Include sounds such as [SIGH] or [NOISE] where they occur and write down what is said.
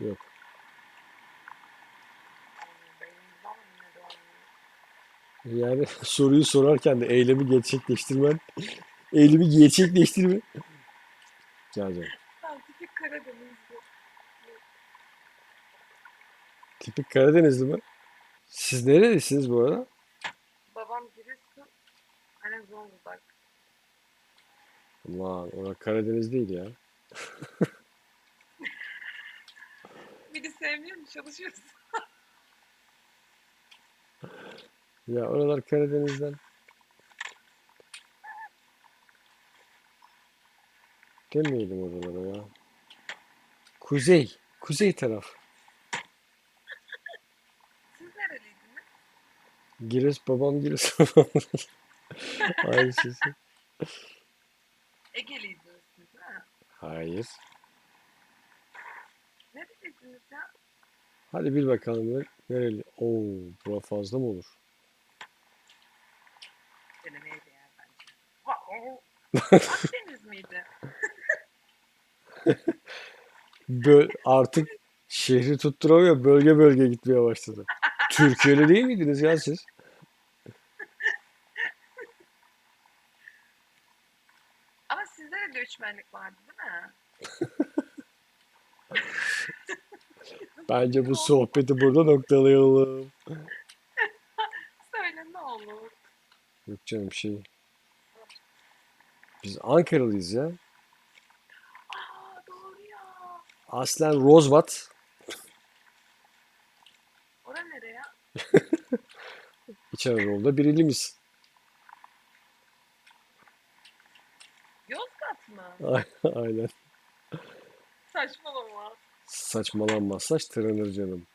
Yok. Yani [LAUGHS] soruyu sorarken de eylemi gerçekleştirmen, eylemi gerçekleştirme. Gel canım. Tipik Karadenizli. Tipik Karadenizli mi? Siz nerelisiniz bu arada? Babam Giresun, annem Zonguldak. Aman ona Karadeniz değil ya. [LAUGHS] Biri sevmiyor mu çalışıyorsun? [LAUGHS] Ya oralar Karadeniz'den. Demeyelim oralara ya. Kuzey. Kuzey taraf. Siz nereliydiniz? Giresun, babam Giresun. [LAUGHS] Aynı şey. Ege'liydiniz siz ha? Hayır. Nereliydiniz ya? Hadi bil bakalım ner- nereli? Oo, bura fazla mı olur? Denemeye değer bence. Va- Akdeniz [LAUGHS] miydi? Böl artık şehri tutturamıyor. Bölge bölge gitmeye başladı. Türkiye'li değil miydiniz ya siz? Ama sizde de göçmenlik vardı değil mi? [LAUGHS] Bence bu sohbeti burada noktalayalım. [LAUGHS] Söyle ne olur. Yok canım şey. Biz Ankaralıyız ya. Aa doğru ya. Aslen Rozbat. Ora nereye? [LAUGHS] İç Anadolu'da bir ilimiz. Yozgat mı? [LAUGHS] Aynen. Saçmalama. Saçmalanmazsa tırınır canım.